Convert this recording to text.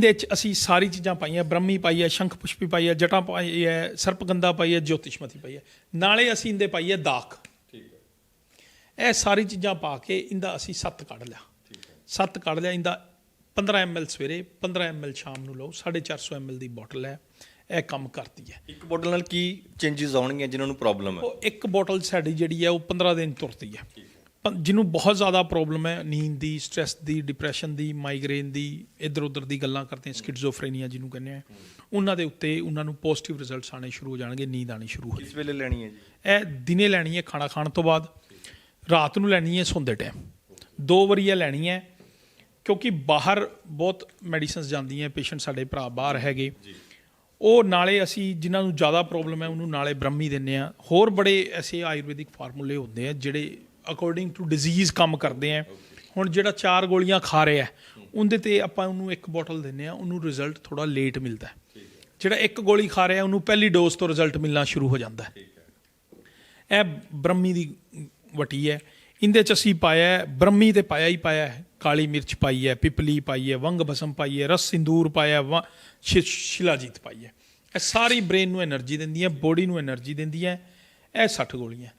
ਇਹਦੇ ਚ ਅਸੀਂ ਸਾਰੀ ਚੀਜ਼ਾਂ ਪਾਈਆਂ ਬ੍ਰਹਮੀ ਪਾਈ ਹੈ ਸ਼ੰਖ ਪੁਸ਼ਪੀ ਪਾਈ ਹੈ ਜਟਾਂ ਪਾਈ ਹੈ ਸਰਪਗੰਧਾ ਪਾਈ ਹੈ ਜੋਤਿਸ਼ਮਤੀ ਪਾਈ ਹੈ। ਨਾਲੇ ਅਸੀਂ ਇਹਦੇ ਪਾਈ ਹੈ ਦਾਖ। ਇਹ ਸਾਰੀ ਚੀਜ਼ਾਂ ਪਾ ਕੇ ਇਹਦਾ ਅਸੀਂ ਸੱਤ ਕੱਢ ਲਿਆ। ਸੱਤ ਕੱਢ ਲਿਆ ਇਹਦਾ 15 ml ਸਵੇਰੇ 15 ml ਸ਼ਾਮ ਨੂੰ ਲਓ 450 ml ਦੀ ਬੋਟਲ ਹੈ ਇਹ ਕੰਮ ਕਰਦੀ ਹੈ। ਇੱਕ ਬੋਟਲ ਨਾਲ ਕੀ ਚੇਂਜਸ ਆਉਣਗੀਆਂ ਜਿਨ੍ਹਾਂ ਨੂੰ ਪ੍ਰੋਬਲਮ ਹੈ? ਉਹ ਇੱਕ ਬੋਟਲ ਸਾਡੀ ਜਿਹੜੀ ਹੈ ਉਹ 15 ਦਿਨ ਤੁਰਦੀ ਹੈ। ਜਿਹਨੂੰ ਬਹੁਤ ਜ਼ਿਆਦਾ ਪ੍ਰੋਬਲਮ ਹੈ ਨੀਂਦ ਦੀ ਸਟ੍ਰੈਸ ਦੀ ਡਿਪਰੈਸ਼ਨ ਦੀ ਮਾਈਗ੍ਰੇਨ ਦੀ ਇਧਰ ਉਧਰ ਦੀ ਗੱਲਾਂ ਕਰਦੇ ਸਕਿਜ਼ੋਫਰੇਨੀਆ ਜਿਹਨੂੰ ਕਹਿੰਦੇ ਆ। ਉਹਨਾਂ ਦੇ ਉੱਤੇ ਉਹਨਾਂ ਨੂੰ ਪੋਜ਼ਿਟਿਵ ਰਿਜ਼ਲਟਸ ਆਣੇ ਸ਼ੁਰੂ ਹੋ ਜਾਣਗੇ ਨੀਂਦ ਆਣੀ ਸ਼ੁਰੂ ਹੋ ਕਿਸ ਵੇਲੇ ਲੈਣੀ ਹੈ ਜੀ? ਜਾਏਗੀ ਇਹ ਦਿਨੇ ਲੈਣੀ ਹੈ ਖਾਣਾ ਖਾਣ ਤੋਂ ਬਾਅਦ। ਰਾਤ ਨੂੰ ਲੈਣੀ ਹੈ ਸੌਂਦੇ ਟਾਈਮ ਦੋ ਵਾਰੀ ਇਹ ਲੈਣੀ ਹੈ ਕਿਉਂਕਿ ਬਾਹਰ ਬਹੁਤ ਮੈਡੀਸਿਨਸ ਜਾਂਦੀਆਂ ਪੇਸ਼ੈਂਟ ਸਾਡੇ ਭਰਾ ਬਾਹਰ ਹੈਗੇ। ਉਹ ਨਾਲੇ ਅਸੀਂ ਜਿਨ੍ਹਾਂ ਨੂੰ ਜ਼ਿਆਦਾ ਪ੍ਰੋਬਲਮ ਹੈ ਉਹਨੂੰ ਨਾਲੇ ਬ੍ਰਹਮੀ ਦਿੰਨੇ ਆ ਹੋਰ ਬੜੇ ਐਸੇ ਆਯੁਰਵੈਦਿਕ ਫਾਰਮੂਲੇ ਹੁੰਦੇ ਆ ਜਿਹੜੇ ਅਕੋਰਡਿੰਗ ਟੂ ਡਿਜ਼ੀਜ਼ ਕੰਮ ਕਰਦੇ ਆ। ਹੁਣ ਜਿਹੜਾ ਚਾਰ ਗੋਲੀਆਂ ਖਾ ਰਿਹਾ ਉਹਦੇ ਤੇ ਆਪਾਂ ਉਹਨੂੰ ਇੱਕ ਬੋਟਲ ਦਿੰਨੇ ਆ, ਉਹਨੂੰ ਰਿਜ਼ਲਟ ਥੋੜਾ ਲੇਟ ਮਿਲਦਾ ਜਿਹੜਾ ਇੱਕ ਗੋਲੀ ਖਾ ਰਿਹਾ, ਉਹਨੂੰ ਪਹਿਲੀ ਡੋਜ਼ ਤੋਂ ਰਿਜ਼ਲਟ ਮਿਲਣਾ ਸ਼ੁਰੂ ਹੋ ਜਾਂਦਾ ਇਹ ਬ੍ਰਹਮੀ ਦੀ ਵਟੀ ਹੈ। ਇੰਦੇ ਚ ਅਸੀਂ ਪਾਇਆ ਬ੍ਰਹਮੀ ਤੇ ਪਾਇਆ ਹੀ ਪਾਇਆ ਹੈ। ਕਾਲੀ ਮਿਰਚ ਪਾਈ ਹੈ, ਪਿਪਲੀ ਪਾਈ ਹੈ, ਵੰਗ ਬਸਮ ਪਾਈ ਹੈ, ਰਸ ਸਿੰਦੂਰ ਪਾਇਆ ਸ਼ਿਲਾਜੀਤ ਪਾਈ ਹੈ। ਇਹ ਸਾਰੀ ਬ੍ਰੇਨ ਨੂੰ એનર્ਜੀ ਦਿੰਦੀ ਹੈ ਬੋਡੀ ਨੂੰ એનર્ਜੀ ਦਿੰਦੀ ਹੈ। ਇਹ 60 ਗੋਲੀਆਂ।